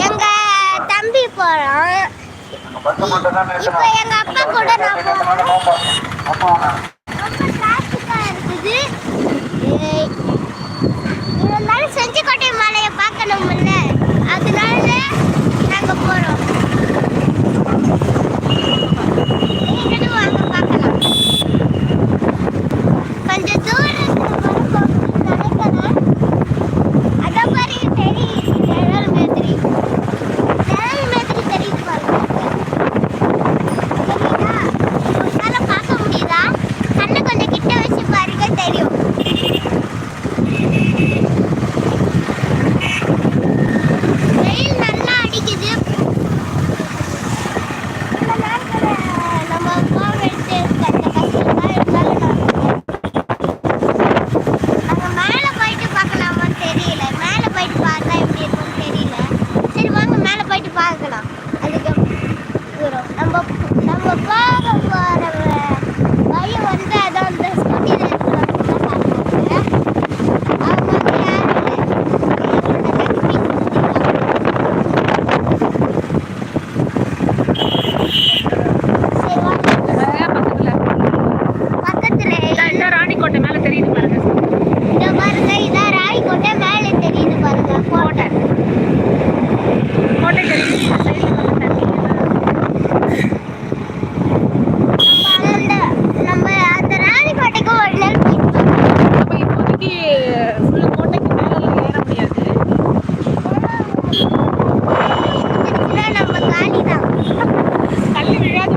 எங்க தம்பி போறான். இப்போ எங்க அப்பா கூட நான் போறோம் ரொம்ப டிராஃபிக்கா இருக்குது ஏய், இருந்தாலும் செஞ்சிக்கோட்டை மலையை பார்க்கணும்ல அதனால நாங்க போறோம் நீங்களும் வாங்க பார்க்கலாம் கொஞ்சம் தூரத்துல வரும் நினைக்கிறேன் அதான் பாருங்க தெரியுது நிழல் மாதிரி நிழல் மாதிரி தெரியுது பாருங்க தெரியுதா உன்னால பார்க்க முடியுதா கண்ணை கொஞ்சம் கிட்ட வச்சு பாருங்க தெரியும் வெயில் நல்லா அடிக்குது இந்த நேரத்துல நம்ம போன் எடுத்து அந்த கஷ்டமா இருந்தாலும் நாங்க மேல போயிட்டு பார்க்கலாமான்னு தெரியல மேல போயிட்டு பார்த்தா எப்படி இருக்கும்னு தெரியல சரி வாங்க மேல போயிட்டு பார்க்கலாம் அதுக்கு தூரம் நம்ம நம்ம போக போற வ- வழி வந்து அதான் அந்த ஸ்கூட்டியில் இருக்கிறவங்க பார்த்தாங்க அவங்க வந்து யாரும் இல்லை என்னோட தம்பி சரி வாங்க பக்கத்துல பக்கத்துல இதான் ராணிக்கோட்டை மேல தெரியுது பாருங்க இங்க பாருங்க இதான் ராணிக்கோட்டை மேலே தெரியுது பாருங்க கோட்டை கோட்டை தெரியுது இந்த side ல கொஞ்சம் தண்ணி நம்ம அந்த நம்ம அந்த ராணிக்கோட்டைக்கு ஒரு நாள் போயிட்டு வரலாம். அப்ப இப்போதைக்கு full கோட்டைக்கு மேல ஏற முடியாது இதுனா நம்ம காலி தான் தள்ளி விழாது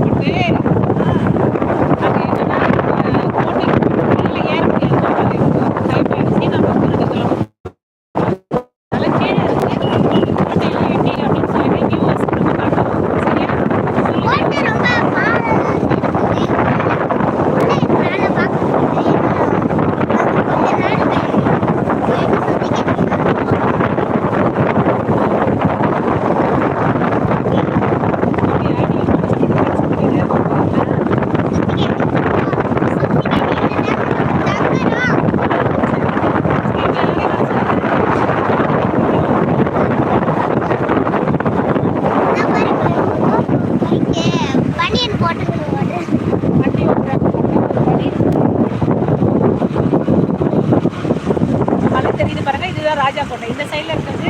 ராஜா கோட்டை. இந்த சைடுல இருக்கிறது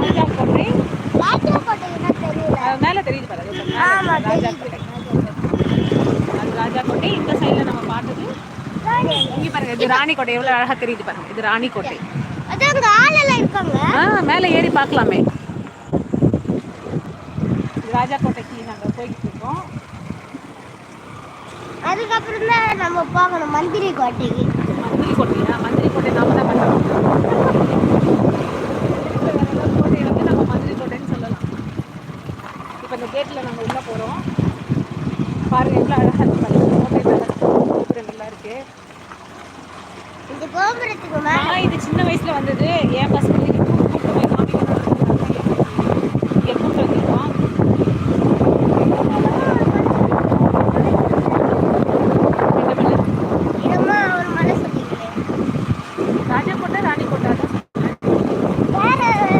ராஜா கோட்டை. ராஜா கோட்டைன்னா தெரியல. மேல தெரியுது பாருங்க ராஜா. கோட்டை. அது ராஜா கோட்டை. இந்த சைடுல நம்ம பார்த்தது இங்க பாருங்க இது ராணி கோட்டை. எவ்வளவு அழகா தெரியுது பாருங்க இது ராணி கோட்டை. அது அங்க ஆளெல்லாம் இருக்காங்க. ஆ மேல ஏறி பார்க்கலாமே. ராஜா கோட்டைக்கு நாங்க போய்கிட்டு இருக்கோம். அதுக்கப்புறம் தான் நம்ம போகணும் மந்திரி கோட்டைக்கு. மந்திரி கோட்டையா? மந்திரி கோட்டை நாம தான் கட்டணும் கோட்டை வந்து நம்ம மந்திரி கோட்டைன்னு சொல்லலாம் இப்போ இந்த கேட்டில் நம்ம உள்ள போகிறோம் பாருங்க எவ்வளோ அழகாக இருக்கு பாருங்க. கோட்டை மேலே கோபுரம் நல்லா இருக்கு. இந்த கோபுரத்துக்கு நான் இது சின்ன வயசுல வந்தது. என் பசங்களுக்கு கூப்பிட்டு போய் காமிக்கணும் இங்கே கூப்பிட்டு வந்திருக்கோம் மெல்ல மெல்ல. இடமா ஒரு மலை சொல்லிக்கிறேன் ராஜா கோட்டை ராணி கோட்டை அதான் வேற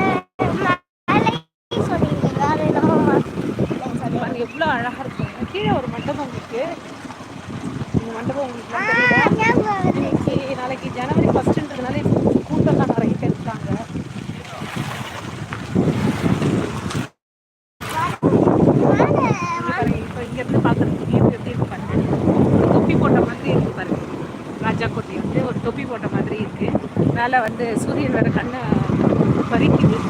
மலை சொன்னீங்க வேற என்னமோ மலை சொன்னீங்க. பாருங்க எவ்வளோ அழகா இருக்கு கீழே ஒரு மண்டபம் இருக்கு. இந்த மண்டபம் உங்களுக்கு. இன்னைக்கு நாளைக்கு ஜனவரி ஃபர்ஸ்ட்ன்றதுனால கூட்டம்லாம் நிறைய பேர் இருக்காங்க. இப்போ இங்க இருந்து பார்க்கறதுக்கு வியூ எப்படி இருக்கு பாருங்க. ஒரு தொப்பி போட்ட மாதிரி இருக்கு பாருங்க. ராஜா கோட்டை வந்து ஒரு தொப்பி போட்ட மாதிரி இருக்கு. மேலே வந்து சூரியன் வேற கண்ணை பறிக்குது இது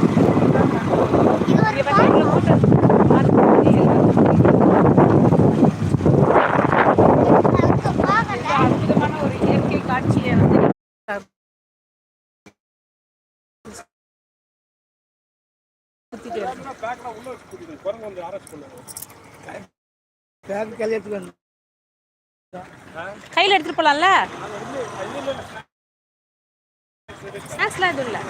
ஒரு இங்க பாருங்க எவ்வளவு கூட்டம் இருக்கு. பாருங்க, அங்க போகல. இந்த அற்புதமான ஒரு இயற்கை காட்சியை வந்து சுத்திட்டே இருக்கு. பேக் கல்யாணத்துக்கு கையில் எடுத்துட்டு போலாம்ல? ஸ்நாக்ஸ்லாம் எதுவும் இல்லை.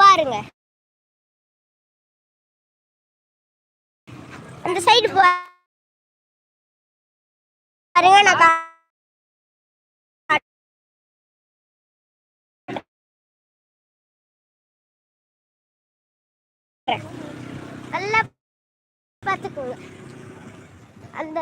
பாருங்க. அந்த சைடு பாருங்க நான் நல்லா பார்த்துக்கோங்க. அந்த